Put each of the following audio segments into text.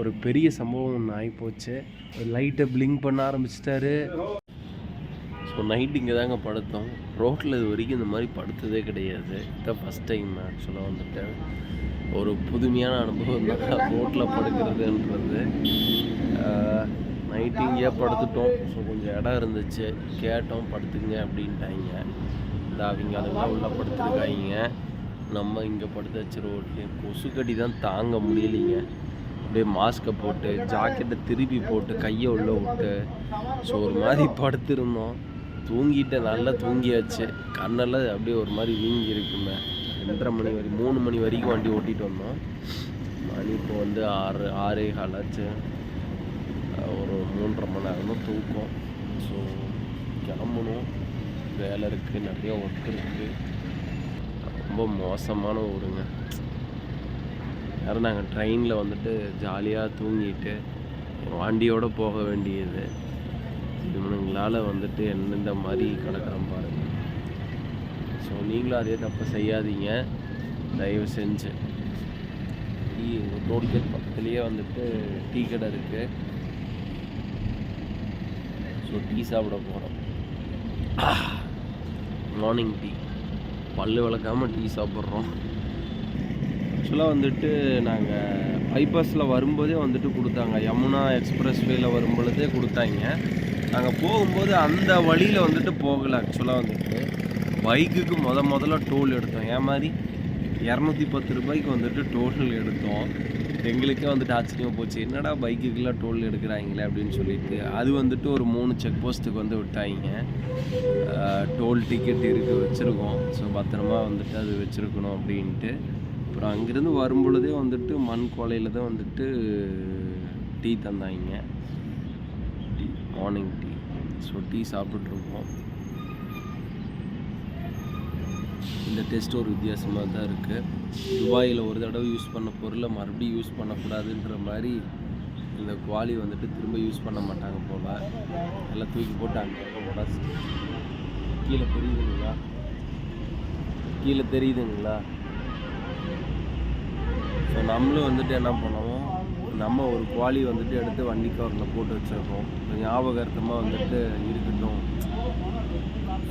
ஒரு பெரிய சம்பவம் ஒன்று ஆகிப்போச்சு லைட்டை பிளிங்க் பண்ண ஆரம்பிச்சிட்டாரு. ஸோ நைட் இங்கே தாங்க படுத்தோம். ரோட்டில் இது வரைக்கும் இந்த மாதிரி படுத்ததே கிடையாது. இதான் ஃபஸ்ட் டைம் ஆக்சுவலாக வந்துட்டு. ஒரு புதுமையான அனுபவம் தான். ரோட்டில் படுக்கிறதுன்றது. நைட்டு இங்கேயே படுத்துட்டோம். ஸோ கொஞ்சம் இடம் இருந்துச்சு. கேட்டோம் படுத்துங்க அப்படின்ட்டாங்க. இந்த அவங்க அதெல்லாம் உள்ள படுத்துருக்காங்க. நம்ம இங்கே படுத்து வச்சு ரோட்லேயே கொசு கடி தான் தாங்க முடியலைங்க. அப்படியே மாஸ்க்கை போட்டு ஜாக்கெட்டை திருப்பி போட்டு கையை உள்ளே விட்டு ஸோ ஒரு மாதிரி படுத்திருந்தோம். தூங்கிட்டு நல்லா தூங்கியாச்சு. கண்ணெல்லாம் அப்படியே ஒரு மாதிரி வீங்கி இருக்குமே. ரெண்டரை மணி வரை மூணு மணி வரைக்கும் வண்டி ஓட்டிகிட்டு வந்தோம். மணி இப்போ வந்து ஆறு ஆறே காலாச்சு. ஒரு மூன்றரை மணி நேரம் தான் தூக்கம். ஸோ கிளம்பணும். வேலை இருக்குது நிறைய ஒர்க் இருக்குது ரொம்ப மோசமான ஊருங்க. யாரும் நாங்கள் ட்ரெயினில் வந்துட்டு ஜாலியாக தூங்கிட்டு வண்டியோடு போக வேண்டியது. இவனுங்களால் வந்துட்டு எந்தெந்த மாதிரி கிடக்கிறோம் பாருங்க. ஸோ நீங்களும் அதே தப்பை செய்யாதீங்க. தயவு செஞ்சு. டீ எங்கள் டோல்கேட் பக்கத்துலேயே வந்துட்டு டீ கடை இருக்குது ஸோ டீ சாப்பிட போகிறோம் மார்னிங் ah, டீ. பல்லு விளக்காமல் டீ சாப்பிட்றோம். ஆக்சுவலாக வந்துட்டு நாங்கள் பைபாஸில் வரும்போதே வந்துட்டு கொடுத்தாங்க. யமுனா எக்ஸ்பிரஸ் வேயில் வரும்பொழுதே கொடுத்தாங்க. நாங்கள் போகும்போது அந்த வழியில் வந்துட்டு போகலை ஆக்சுவலாக வந்துட்டு. பைக்குக்கு முத முதல்ல டோல் எடுத்தோம். ஏன் மாதிரி? இரநூத்தி பத்து ரூபாய்க்கு வந்துட்டு டோல் எடுத்தோம். எங்களுக்கே வந்துட்டு ஆச்சரியமாக போச்சு. என்னடா பைக்குக்கெல்லாம் டோல் எடுக்கிறாங்களே? அப்படின்னு சொல்லிட்டு. அது வந்துட்டு ஒரு மூணு செக் போஸ்ட்டுக்கு வந்து விட்டாங்க. டோல் டிக்கெட் இருக்குது வச்சுருக்கோம். ஸோ பத்திரமா வந்துட்டு அது வச்சுருக்கணும் அப்படின்ட்டு. அப்புறம் அங்கேருந்து வரும்பொழுதே வந்துட்டு மண் கோலையில் தான் வந்துட்டு டீ தந்தாங்க. Tea morning tea. So tea சாப்பிட்ருக்கோம் இந்த டெஸ்ட் ஒரு வித்தியாசமாக தான் இருக்குது துபாயில் ஒரு தடவை யூஸ் பண்ண பொருளை மறுபடியும் யூஸ் பண்ணக்கூடாதுன்ற மாதிரி இந்த குவாலி வந்துட்டு திரும்ப யூஸ் பண்ண மாட்டாங்க போல். எல்லாம் தூக்கி போட்டு அங்கே உடச்சு. கீழே தெரியுதுங்களா? கீழே தெரியுதுங்களா? ஸோ நம்மளும் வந்துட்டு என்ன பண்ணுவோம்? நம்ம ஒரு குவாலி வந்துட்டு எடுத்து வண்டி கவரில் போட்டு வச்சிருக்கோம். ஞாபகார்த்தமாக வந்துட்டு இருக்கட்டும்.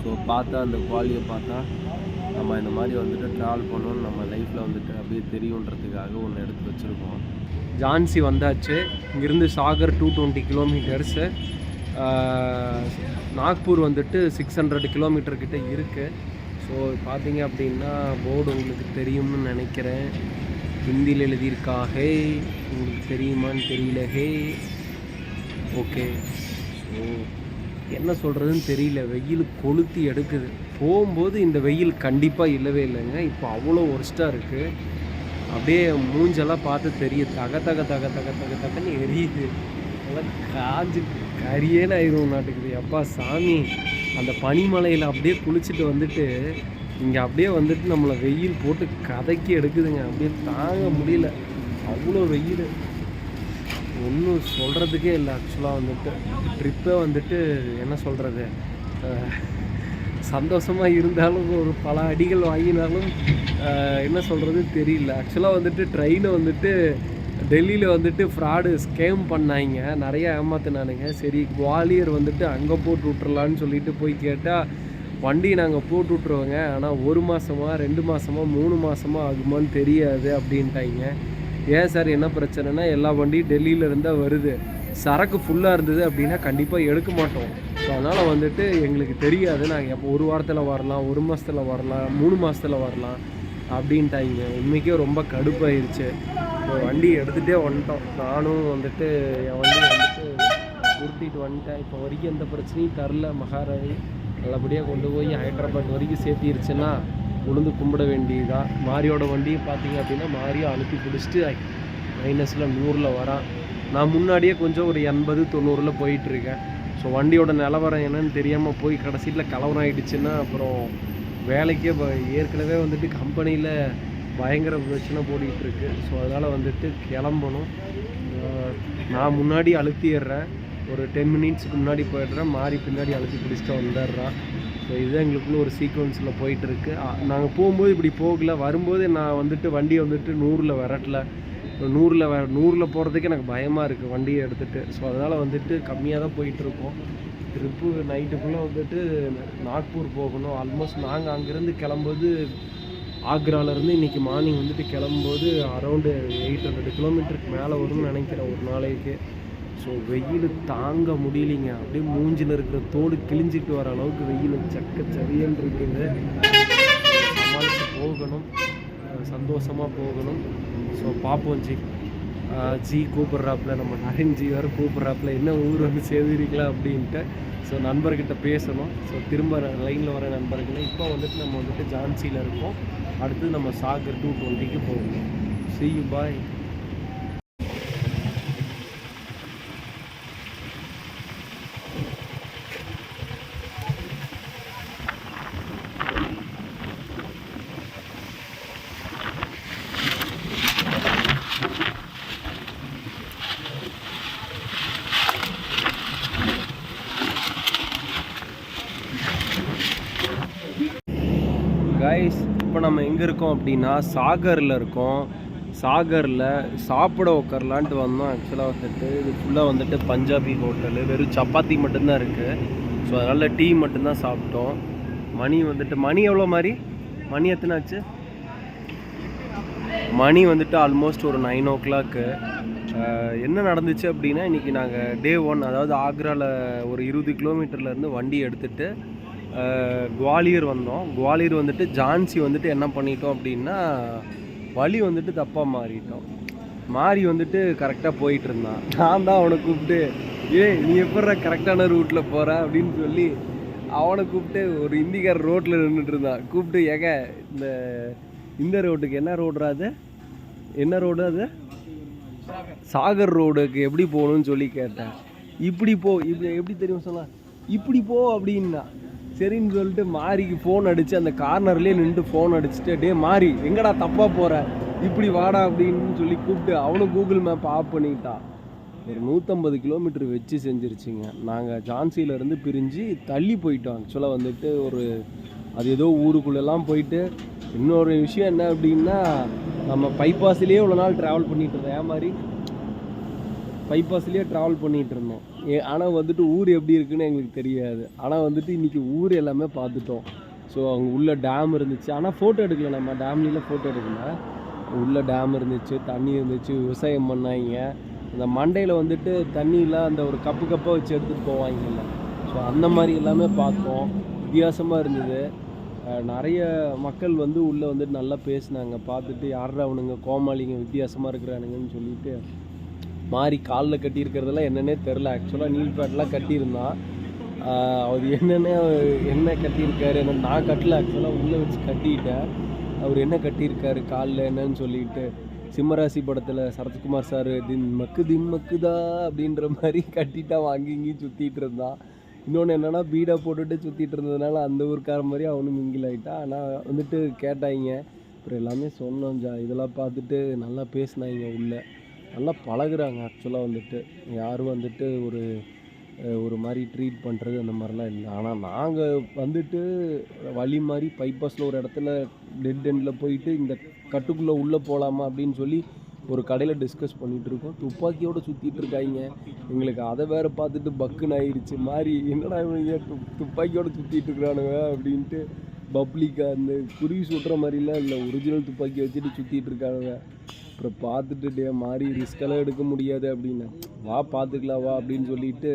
ஸோ பார்த்தா அந்த குவாலியை பார்த்தா நம்ம இந்த மாதிரி வந்துட்டு ட்ராவல் பண்ணணும் நம்ம லைஃப்பில் வந்துட்டு அப்படியே தெரியுன்றதுக்காக ஒன்று எடுத்து வச்சுருக்கோம். ஜான்சி வந்தாச்சு. இங்கேருந்து Sagar to twenty kilometres Nagpur வந்துட்டு சிக்ஸ் ஹண்ட்ரட் கிலோமீட்டர்கிட்ட இருக்குது ஸோ பார்த்தீங்க அப்படின்னா போர்டு உங்களுக்கு தெரியும்னு நினைக்கிறேன். ஹிந்தியில் எழுதியிருக்கா? ஹே உங்களுக்கு தெரியுமான்னு தெரியல. ஹே. ஓகே. ஸோ என்ன சொல்கிறதுன்னு தெரியல. வெயில் கொளுத்தி எடுக்குது. போகும்போது இந்த வெயில் கண்டிப்பாக இல்லவே இல்லைங்க. இப்போ அவ்வளோ ஒர்ஸ்ட்டாக இருக்குது அப்படியே மூஞ்செல்லாம் பார்த்து தெரியுது. தக தக தக தக தக தகன்னு எரியுது. அதெல்லாம் காஞ்சு கரியேன்னு ஆயிரும் நாட்டுக்குது அப்பா சாமி அந்த பனிமலையில் அப்படியே குளிச்சுட்டு வந்துட்டு இங்கே அப்படியே வந்துட்டு நம்மளை வெயில் போட்டு கதக்கி எடுக்குதுங்க. அப்படியே தாங்க முடியல. அவ்வளோ வெயில். ஒன்றும் சொல்கிறதுக்கே இல்லை ஆக்சுவலாக வந்துட்டு. ட்ரிப்பே வந்துட்டு என்ன சொல்கிறது சந்தோஷமாக இருந்தாலும் ஒரு பல அடிகள் வாங்கினாலும் என்ன சொல்கிறது தெரியல. ஆக்சுவலாக வந்துட்டு ட்ரெயினை வந்துட்டு டெல்லியில் வந்துட்டு ஃப்ராடு ஸ்கேம் பண்ணாங்க. நிறையா ஏமாத்தினானுங்க. சரி குவாலியர் வந்துட்டு அங்கே போட்டு விட்றலான்னு சொல்லிட்டு போய் கேட்டால் வண்டி நாங்கள் போட்டு விட்ருவோங்க ஆனால் ஒரு மாதமா ரெண்டு மாதமா மூணு மாதமா ஆகுமான்னு தெரியாது அப்படின்ட்டாங்க. ஏன் சார்? என்ன பிரச்சனைனா எல்லா வண்டியும் டெல்லியிலேருந்து வருது. சரக்கு ஃபுல்லாக இருந்தது அப்படின்னா கண்டிப்பாக எடுக்க மாட்டோம். ஸோ அதனால் வந்துட்டு எங்களுக்கு தெரியாது. நாங்கள் எப்போ ஒரு வாரத்தில் வரலாம் ஒரு மாதத்தில் வரலாம் மூணு மாதத்தில் வரலாம் அப்படின்ட்டாங்க. உண்மைக்கே ரொம்ப கடுப்பாயிருச்சு. இப்போ வண்டி எடுத்துகிட்டே வந்துட்டோம். நானும் வந்துட்டு என் வண்டி வந்துட்டு உருட்டிட்டு வந்துட்டேன். இப்போ வரைக்கும் எந்த பிரச்சனையும் தரல மகாராணி. நல்லபடியாக கொண்டு போய் ஹைதராபாத் வரைக்கும் சேர்த்திருச்சுன்னா உளுந்து கும்பிட வேண்டியதுதான் மாரியோட வண்டியை பார்த்தீங்க அப்படின்னா மாரியை அழுத்தி பிடிச்சிட்டு மைனஸில் நூறில் வரான். நான் முன்னாடியே கொஞ்சம் ஒரு எண்பது தொண்ணூறில் போயிட்டுருக்கேன். ஸோ வண்டியோட நிலவரம் என்னன்னு தெரியாமல் போய் கடைசியில் கலவரம் ஆகிடுச்சுன்னா அப்புறம் வேலைக்கே ஏற்கனவே வந்துட்டு கம்பெனியில் பயங்கர பிரச்சனை போடிட்டு இருக்கு ஸோ அதனால் வந்துட்டு கிளம்பணும். நான் முன்னாடி அழுத்திடுறேன். ஒரு டென் மினிட்ஸ்க்கு முன்னாடி போயிடுறேன் மாறி பின்னாடி அழைச்சி பிடிச்சிட்டு வந்துடுறான் ஸோ இதுதான் எங்களுக்குள்ள ஒரு சீக்வன்ஸில் போயிட்டுருக்கு. நாங்கள் போகும்போது இப்படி போகல. வரும்போது நான் வந்துட்டு வண்டியை வந்துட்டு நூறில் விரட்டல. நூறில் வ நூறில் போகிறதுக்கு எனக்கு பயமாக இருக்குது வண்டியை எடுத்துகிட்டு ஸோ அதனால் வந்துட்டு கம்மியாக தான் போயிட்டுருக்கோம். ட்ரிப்பு நைட்டுக்குள்ளே வந்துட்டு நாக்பூர் போகணும். ஆல்மோஸ்ட் நாங்கள் அங்கேருந்து கிளம்பும்போது ஆக்ராலேருந்து இன்றைக்கி மார்னிங் வந்துட்டு கிளம்பும்போது அரௌண்டு எயிட் ஹண்ட்ரட் கிலோமீட்டருக்கு மேலே வரும்னு நினைக்கிறேன் ஒரு நாளைக்கு. ஸோ வெயில் தாங்க முடியலைங்க. அப்படியே மூஞ்சில் இருக்கிற தோடு கிழிஞ்சிட்டு வர அளவுக்கு வெயில். சக்க சரியல் இருக்குது. சமாளித்து போகணும். சந்தோஷமாக போகணும். ஸோ பார்ப்போம் ஜி. ஜி கூப்பிட்றாப்புல நம்ம நரேன் ஜி வேறு கூப்பிட்றாப்புல என்ன ஊர் வந்து சேர்ந்துருக்கலாம் அப்படின்ட்டு. ஸோ நண்பர்கிட்ட பேசணும். ஸோ திரும்ப லைனில் வர நண்பர்களை இப்போ வந்துட்டு நம்ம வந்துட்டு ஜான்சியில் இருக்கோம். அடுத்து நம்ம சாகர் டூ டுவெண்ட்டிக்கு போகணும். சி பாய் கைஸ் இப்போ நம்ம எங்கே இருக்கோம் அப்படின்னா சாகரில் இருக்கோம். சாகரில் சாப்பிட உட்காரலான்ட்டு வந்தோம். ஆக்சுவலாக வந்துட்டு இது ஃபுல்லாக வந்துட்டு பஞ்சாபி ஹோட்டலு வெறும் சப்பாத்தி மட்டும்தான் இருக்குது ஸோ அதனால் டீ மட்டும்தான் சாப்பிட்டோம். மணி வந்துட்டு மணி எவ்வளோ மாதிரி மணி எத்தனை ஆச்சு? மணி வந்துட்டு ஆல்மோஸ்ட் ஒரு நைன் ஓ கிளாக்கு என்ன நடந்துச்சு அப்படின்னா இன்றைக்கி நாங்கள் டே ஒன் அதாவது ஆக்ராவில் ஒரு இருபது கிலோமீட்டர்லேருந்து வண்டி எடுத்துகிட்டு குவாலியர் வந்தோம். குவாலியர் வந்துட்டு ஜான்சி வந்துட்டு என்ன பண்ணிட்டோம் அப்படின்னா வழி வந்துட்டு தப்பாக மாறிட்டோம். மாறி வந்துட்டு கரெக்டாக போயிட்டு இருந்தான். நான் தான் அவனை கூப்பிட்டு ஏய் நீ எப்பட்றா கரெக்டான ரூட்டில் போகிற அப்படின்னு சொல்லி அவனை கூப்பிட்டு ஒரு இந்திக்கார ரோட்டில் நின்றுட்டு இருந்தான். கூப்பிட்டு எக இந்த இந்த ரோட்டுக்கு என்ன ரோடுரா அது? என்ன ரோடு அது? சாகர் ரோடுக்கு எப்படி போகணும்னு சொல்லி கேட்டேன். இப்படி போ இப்படி எப்படி தெரியும் சொன்னா? இப்படி போ அப்படின்னா சரின்னு சொல்லிட்டு மாரிக்கு ஃபோன் அடித்து அந்த கார்னர்லேயே நின்று ஃபோன் அடிச்சுட்டு டே மாறி எங்கடா தப்பாக போகிற இப்படி வாடா அப்படின்னு சொல்லி கூப்பிட்டு அவனும் கூகுள் மேப் ஆஃப் பண்ணிக்கிட்டான் ஒரு நூற்றம்பது கிலோமீட்டர் வச்சு செஞ்சிருச்சுங்க. நாங்கள் ஜான்சியிலேருந்து பிரிஞ்சு தள்ளி போயிட்டோம். ஆக்சுவலாக வந்துட்டு ஒரு அது ஏதோ ஊருக்குள்ளெல்லாம் போயிட்டு இன்னொரு விஷயம் என்ன அப்படின்னா நம்ம பைபாஸ்லேயே இவ்வளோ நாள் ட்ராவல் பண்ணிட்டு இருந்தோம். ஏன் மாதிரி பைபாஸ்லேயே ட்ராவல் பண்ணிகிட்டு இருந்தோம் ஏ ஆனால் வந்துட்டு ஊர் எப்படி இருக்குன்னு எங்களுக்கு தெரியாது. ஆனால் வந்துட்டு இன்றைக்கி ஊர் எல்லாமே பார்த்துட்டோம். ஸோ அங்கே உள்ள டேம் இருந்துச்சு. ஆனால் ஃபோட்டோ எடுக்கல நம்ம. டேம்லாம் ஃபோட்டோ எடுக்கல. உள்ள டேம் இருந்துச்சு தண்ணி இருந்துச்சு விவசாயம் பண்ணாங்க. இந்த மண்டையில் வந்துட்டு தண்ணியெலாம் அந்த ஒரு கப்பு கப்பாக வச்சு எடுத்துகிட்டு போவாங்கல்ல. ஸோ அந்த மாதிரி எல்லாமே பார்த்தோம். வித்தியாசமாக இருந்தது. நிறைய மக்கள் வந்து உள்ளே வந்துட்டு நல்லா பேசினாங்க. பார்த்துட்டு யாரா அவனுங்க கோமாளிங்க வித்தியாசமாக இருக்கிறானுங்கன்னு சொல்லிட்டு மாறி காலில் கட்டியிருக்கிறதெல்லாம் என்னன்னே தெரில ஆக்சுவலாக நீல் பேட்லாம் கட்டியிருந்தான் அவர் என்னென்ன என்ன கட்டியிருக்காரு என்ன நான் கட்டல. ஆக்சுவலாக உள்ளே வச்சு கட்டிட்டேன். அவர் என்ன கட்டியிருக்காரு காலில் என்னன்னு சொல்லிட்டு சிம்மராசி படத்தில் சரத்குமார் சார் தின் மக்கு தின் மக்குதா அப்படின்ற மாதிரி கட்டிட்டா வாங்கி இங்கேயும் சுற்றிட்டு இருந்தான். இன்னொன்று என்னென்னா பீடா போட்டுட்டு சுற்றிட்டு இருந்ததுனால அந்த ஊருக்கார மாதிரி அவனும் மிங்கில் ஆகிட்டான் ஆனால் வந்துட்டு கேட்டாங்க. அப்புறம் எல்லாமே சொன்னோம் ஜா இதெல்லாம் பார்த்துட்டு நல்லா பேசினாங்க உள்ளே. நல்லா பழகுறாங்க ஆக்சுவலாக வந்துட்டு. யாரும் வந்துட்டு ஒரு ஒரு மாதிரி ட்ரீட் பண்ணுறது அந்த மாதிரிலாம் இல்லை. ஆனால் நாங்கள் வந்துட்டு வழி மாதிரி பைபாஸில் ஒரு இடத்துல டெட் எண்டில் போயிட்டு இந்த கட்டுக்குள்ளே உள்ளே போகலாமா அப்படின்னு சொல்லி ஒரு கடையில் டிஸ்கஸ் பண்ணிகிட்ருக்கோம் இருக்கோம். சுற்றிட்டு இருக்காங்க. எங்களுக்கு அதை வேறு பார்த்துட்டு பக்குன்னு ஆயிடுச்சு மாதிரி என்னடா இவங்க து துப்பாக்கியோடு சுற்றிட்டு இருக்கிறானுங்க அப்படின்ட்டு பப்ளிக்காக அந்த குருவி சுடுற மாதிரிலாம் இல்லை. ஒரிஜினல் துப்பாக்கி வச்சுட்டு சுற்றிட்டு இருக்கானுங்க. அப்புறம் பார்த்துட்டு டே மாறி ரிஸ்கெல்லாம் எடுக்க முடியாது அப்படின்னு. வா பார்த்துக்கலாம் வா அப்படின்னு சொல்லிட்டு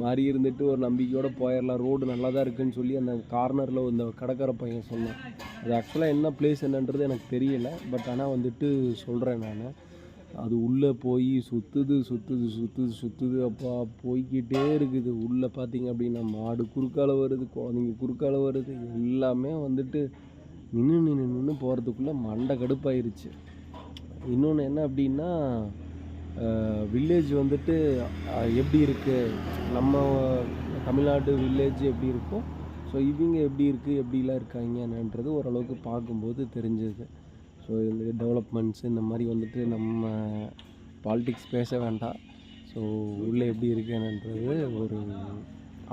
மாறி இருந்துட்டு ஒரு நம்பிக்கையோடு போயிடலாம் ரோடு நல்லா தான் இருக்குதுன்னு சொல்லி அந்த கார்னரில் இந்த கடற்கரை பையன் சொன்னான். அது ஆக்சுவலாக என்ன பிளேஸ் என்னன்றது எனக்கு தெரியல. பட் ஆனால் வந்துட்டு சொல்கிறேன் நான். அது உள்ளே போய் சுற்றுது சுற்றுது சுற்றுது சுற்றுது அப்பா போய்கிட்டே இருக்குது. உள்ளே பார்த்தீங்க அப்படின்னா மாடு குறுக்கால வருது குழந்தைங்க குறுக்கால வருது. எல்லாமே வந்துட்டு நின்று நின்று நின்று போகிறதுக்குள்ளே மண்டை கடுப்பாயிருச்சு. இன்னொன்று என்ன அப்படின்னா வில்லேஜ் வந்துட்டு எப்படி இருக்குது நம்ம தமிழ்நாடு வில்லேஜ் எப்படி இருக்கோ ஸோ இவங்க எப்படி இருக்குது எப்படிலாம் இருக்காங்கன்றது ஓரளவுக்கு பார்க்கும்போது தெரிஞ்சது. ஸோ இந்த டெவலப்மெண்ட்ஸ் இந்த மாதிரி வந்துட்டு நம்ம பாலிடிக்ஸ் பேச வேண்டாம். ஸோ உள்ளே எப்படி இருக்குன்றது ஒரு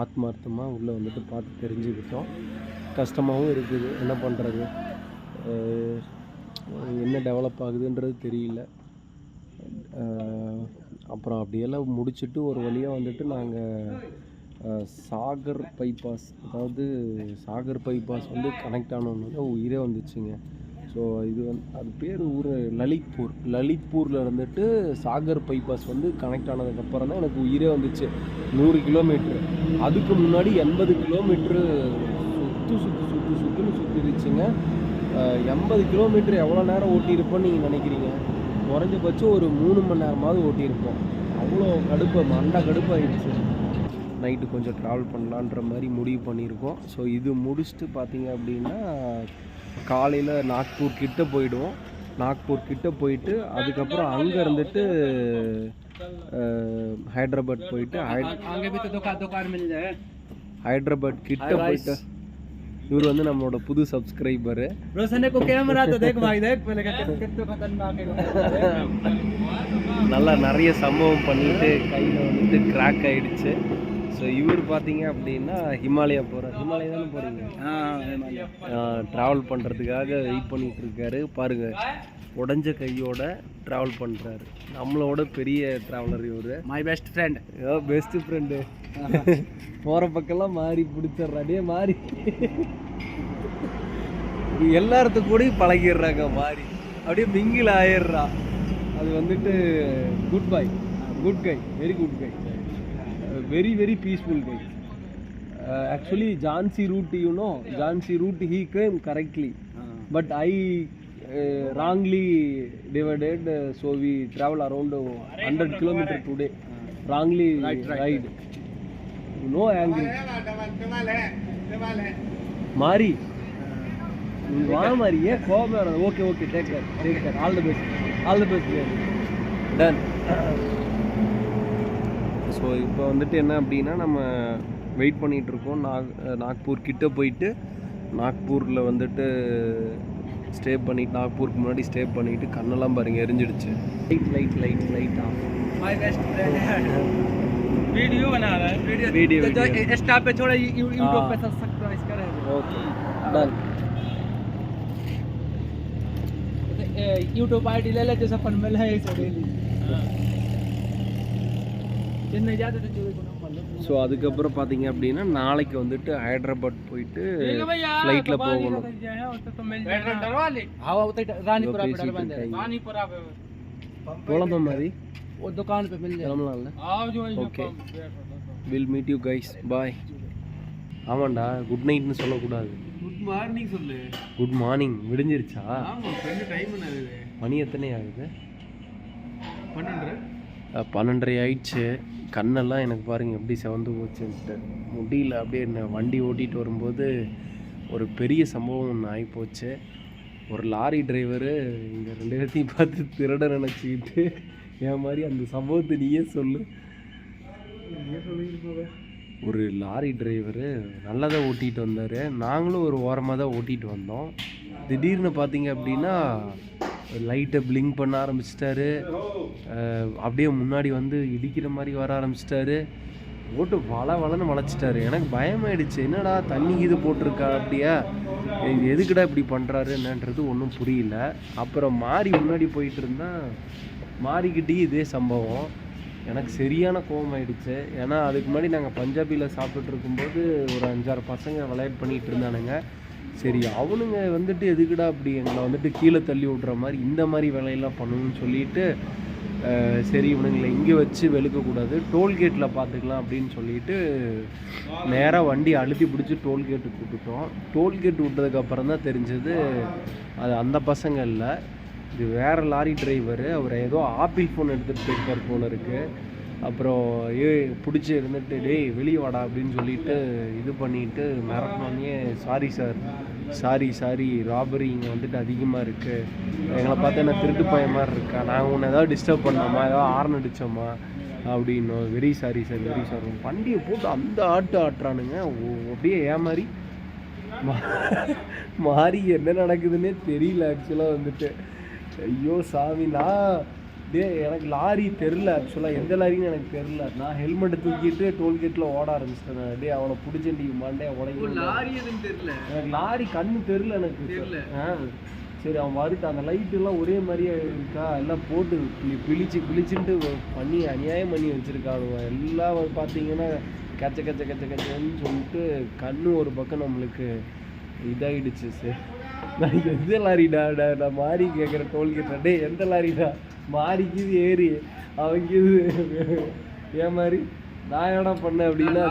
ஆத்மார்த்தமாக உள்ளே வந்துட்டு பார்த்து தெரிஞ்சுக்கிட்டோம். கஷ்டமாகவும் இருக்குது. என்ன பண்ணுறது என்ன டெவலப் ஆகுதுன்றது தெரியல. அப்புறம் அப்படியெல்லாம் முடிச்சுட்டு ஒரு வழியாக வந்துட்டு நாங்கள் சாகர் பைபாஸ் அதாவது சாகர் பைபாஸ் வந்து கனெக்ட் ஆனோன்னு உயிரே வந்துச்சுங்க. ஸோ இது வந்து அது பேர் ஊர் லலித்பூர். லலித்பூரில் இருந்துட்டு சாகர் பைபாஸ் வந்து கனெக்ட் ஆனதுக்கப்புறம் தான் எனக்கு உயிரே வந்துச்சு. நூறு கிலோமீட்ரு அதுக்கு முன்னாடி எண்பது கிலோமீட்ரு சுற்று சுற்று சுற்று சுற்றுன்னு சுற்றிருச்சுங்க எண்பது கிலோமீட்டர் எவ்வளோ நேரம் ஓட்டியிருப்போம்னு நீங்கள் நினைக்கிறீங்க? குறைஞ்சபட்சம் ஒரு மூணு மணி நேரமாவது ஓட்டியிருப்போம். அவ்வளோ கடுப்பு மண்டை கடுப்பாயிடுச்சு. நைட்டு கொஞ்சம் ட்ராவல் பண்ணலான்ற மாதிரி முடிவு பண்ணியிருக்கோம். ஸோ இது முடிச்சுட்டு பார்த்தீங்க அப்படின்னா காலையில் நாக்பூர் கிட்டே போயிடுவோம். நாக்பூர் கிட்டே போயிட்டு அதுக்கப்புறம் அங்கே இருந்துட்டு ஹைதராபாத் போயிட்டு ஹைட்ராபாத் கிட்டே போயிட்டு இவர் வந்து நம்மளோட புது சப்ஸ்கிரைபர் ப்ரோ கேமரா நல்லா நிறைய சம்பவம் பண்ணிட்டு கையில் வந்துட்டு கிராக் ஆயிடுச்சு. ஸோ இவர் பார்த்தீங்க அப்படின்னா ஹிமாலயா போகிறார் ஹிமாலயா தானே போகிறீங்க ட்ராவல் பண்ணுறதுக்காக வெயிட் பண்ணிகிட்டு இருக்காரு. பாருங்கள் உடஞ்ச கையோட ட்ராவல் பண்ணுறாரு நம்மளோட பெரிய ட்ராவலர் இவர். மை பெஸ்ட் ஃப்ரெண்ட் ஏதோ பெஸ்ட் ஃப்ரெண்டு போகிற பக்கம்லாம் மாறி பிடிச்சிட்றாடியே மாறி. எல்லாத்து கூடயும் பழகிடுறாங்க மாறி. அப்படியே மிங்கில் ஆயிடுறா. அது வந்துட்டு good boy good guy very good guy very very peaceful guy actually Jhansi route you know Jhansi route he came correctly but I wrongly divided, uh, so we travel around uh, 100 kilometer today. Wrongly ride. No angry. நீ வா மாறி ஏன் கோபம் வராது. Okay okay take care take care all the best all the best done so இப்போ வந்துட்டு என்ன அப்படின்னா நம்ம வெயிட் பண்ணிட்டு இருக்கோம். நாக் நாக்பூர் கிட்ட போயிட்டு நாக்பூரில் வந்துட்டு ஸ்டே பண்ணிட்டு நாக்பூருக்கு முன்னாடி ஸ்டே பண்ணிட்டு கண்ணெல்லாம் பாருங்க எரிஞ்சிடுச்சு light light light light off my best friend video बना रहा है वीडियो Video, तो video. इंस्टा पे थोड़ा यूट्यूब हाँ। पे सब्सक्राइब करें ஓகே டன் यूट्यूब आईडी ले लेते सफर में है इसे डेली चेन्नई जाते थे चोरी को नंबर लो ஸோ அதுக்கப்புறம் பார்த்தீங்க அப்படின்னா நாளைக்கு வந்துட்டு ஹைதராபாத் போயிட்டு ஃப்ளைட்டில் போகணும். போலாமா மாதிரி துக்கான் கிளம்பலாம்ல? Okay will meet you guys bye ஆமாண்டா குட் நைட்னு சொல்லக்கூடாது. Good morning விடிஞ்சிருச்சா? மணி எத்தனை ஆகுது? பன்னெண்டரை ஆயிடுச்சு. கண்ணெல்லாம் எனக்கு பாருங்கள் எப்படி செவந்து போச்சுன்ட்டு முடியல அப்படியே என்ன வண்டி ஓட்டிகிட்டு வரும்போது ஒரு பெரிய சம்பவம் ஒன்று ஆகிப்போச்சு ஒரு லாரி டிரைவரு இங்கே ரெண்டு பேர்த்தையும் பார்த்து திருட நினச்சிக்கிட்டு என் மாதிரி அந்த சம்பவத்தை நீயே சொல்லு. ஒரு லாரி டிரைவரு நல்லா தான் ஓட்டிகிட்டு வந்தார். நாங்களும் ஒரு ஓரமாக தான் ஓட்டிகிட்டு வந்தோம். திடீர்னு பார்த்தீங்க அப்படின்னா லைட்டை பிளிங்க் பண்ண ஆரம்பிச்சிட்டாரு. அப்படியே முன்னாடி வந்து இடிக்கிற மாதிரி வர ஆரம்பிச்சிட்டாரு. ஓட்டு வள வளன்னு வளைச்சிட்டாரு. எனக்கு பயமாயிடுச்சு. என்னடா தண்ணி இது போட்டிருக்கா அப்படியா? இது எதுக்குடா இப்படி பண்ணுறாரு என்னன்றது ஒன்றும் புரியல. அப்புறம் மாறி முன்னாடி போயிட்டு இருந்தால் மாறிக்கிட்டே இதே சம்பவம். எனக்கு சரியான கோவம் ஆயிடுச்சு ஏன்னா அதுக்கு முன்னாடி நாங்கள் பஞ்சாபியில் சாப்பிட்டுட்டு இருக்கும்போது ஒரு அஞ்சாறு பசங்க விளையாட்டு பண்ணிகிட்டு இருந்தானுங்க. சரி அவனுங்க வந்துட்டு எதுக்குடா அப்படி எங்களை வந்துட்டு கீழே தள்ளி விட்ற மாதிரி இந்த மாதிரி வேலையெல்லாம் பண்ணணும்னு சொல்லிட்டு சரி இவனுங்களை இங்கே வச்சு வெளுக்கக்கூடாது டோல்கேட்டில் பார்த்துக்கலாம் அப்படின்னு சொல்லிட்டு நேராக வண்டி அழுத்தி பிடிச்சி டோல்கேட்டுக்கு விட்டுட்டோம். டோல்கேட் விட்டதுக்கப்புறம் தான் தெரிஞ்சது அது அந்த பசங்க இல்லை. இது வேறு லாரி டிரைவரு அவர் ஏதோ ஆப்பிள் ஃபோன் எடுத்துகிட்டு போயிருக்கார் போல இருக்குது அப்புறம் ஏ பிடிச்சி இருந்துட்டு டேய் வெளியே வாடா அப்படின்னு சொல்லிட்டு இது பண்ணிட்டு மிரட்டினோடனே sorry sir sorry sorry robbery இங்கே வந்துட்டு அதிகமாக இருக்குது எங்களை பார்த்தா என்ன திருட்டு பையன் மாதிரி இருக்கா? நாங்கள் உன்னை ஏதாவது டிஸ்டர்ப் பண்ணோமா? ஏதாவது ஆர்ன் அடித்தோமா அப்படின்னோம். Very sorry sir very sorry வண்டியை போட்டு அந்த ஆட்டு ஆட்டுறானுங்க. ஓ- அப்படியே ஏமாறி மா- மாறி என்ன நடக்குதுன்னே தெரியல ஆக்சுவலாக வந்துட்டு. ஐயோ சாமி நான் டே எனக்கு லாரி தெரில ஆக்சுவலாக எந்த லாரின்னு எனக்கு தெரில. நான் ஹெல்மெட்டை தூக்கிட்டு டோல்கேட்டில் ஓட ஆரம்பிச்சிட்டேன். டே அவனை பிடிச்சண்டி மாண்டே உடையும் லாரி எதுன்னு தெரியல எனக்கு லாரி கண்ணு தெரில எனக்கு. தெரியல. ஆ. சரி அவன் வருட்டு அந்த லைட் எல்லாம் ஒரே மாதிரியே இருக்கா? எல்லாம் போட்டு பிழிச்சு பிழிச்சுட்டு பண்ணி அநியாயம் பண்ணி வச்சிருக்கானுங்க எல்லாம் பார்த்தீங்கன்னா கச்ச கச்ச கச்ச கச்சன்னு சொல்லிட்டு கண்ணு ஒரு பக்கம் நம்மளுக்கு இதாயிடுச்சு சார். நான் எந்த லாரிடா டா- நான் மாறி கேட்குற டோல்கேட்டா டேய் எந்த லாரிடா? மாறிக்கு இது ஏறி. அவங்க ஏன் மாதிரி நான் என்னடா பண்ணேன் அப்படின்னா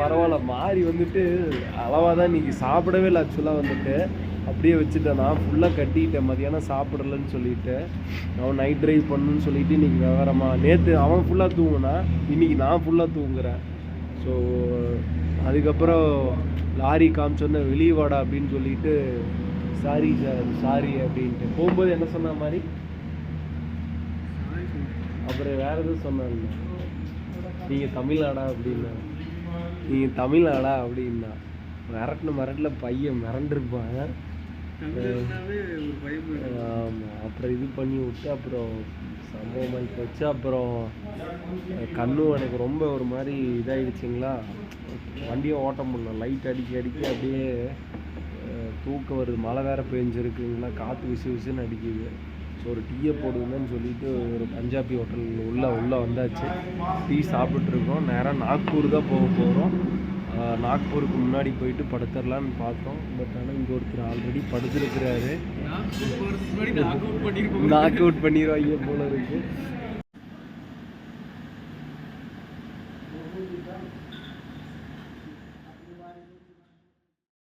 பரவாயில்ல. மாறி வந்துட்டு அளவாக தான் இன்னைக்கு சாப்பிடவே இல்லை ஆக்சுவலாக வந்துட்டு. அப்படியே வச்சுட்டேன். நான் ஃபுல்லாக கட்டிட்டேன் மதியானம் சாப்பிடலன்னு சொல்லிட்டு அவன் நைட் ட்ரைவ் பண்ணணும்னு சொல்லிட்டு இன்னைக்கு விவரமா நேற்று அவன் ஃபுல்லாக தூங்குனான் இன்னைக்கு நான் ஃபுல்லாக தூங்குறேன். ஸோ அதுக்கப்புறம் லாரி காமிச்சோன்னே வெளியே வாடா அப்படின்னு சொல்லிட்டு சாரி சார் சாரி அப்படின்ட்டு. போகும்போது என்ன சொன்ன மாதிரி அப்புறம் வேற எதுவும் சொன்னாங்க. நீங்கள் தமிழ்நாடா அப்படின்னா. நீங்கள் தமிழ்நாடா அப்படின்னா. மிரட்டின மிரட்டில் பையன் மிரண்டிருப்பான். ஆமாம் அப்புறம் இது பண்ணி விட்டு அப்புறம் சம்பவமாகி போச்சு அப்புறம் கண்ணும் எனக்கு ரொம்ப ஒரு மாதிரி இதாயிடுச்சுங்களா? வண்டியை ஓட்ட முடியல. லைட் அடிக்க அடிக்க அப்படியே தூக்கம் வருது. மழை வேற பெஞ்சிருக்குங்களா? காற்று விசு விசுன்னு அடிக்குது. ஒரு டீயை போடுங்கன்னு சொல்லிட்டு ஒரு பஞ்சாபி ஹோட்டல் உள்ள உள்ளே வந்தாச்சு. டீ சாப்பிட்ருக்கோம் நேராக நாக்பூர் தான் போக போகிறோம் நாக்பூருக்கு முன்னாடி போயிட்டு படுத்துடலான்னு பார்த்தோம். பட் ஆனால் இங்கே ஒருத்தர் ஆல்ரெடி படுத்துருக்கிறாரு. நாக் அவுட் பண்ணிடுவாங்க போல இருக்கு.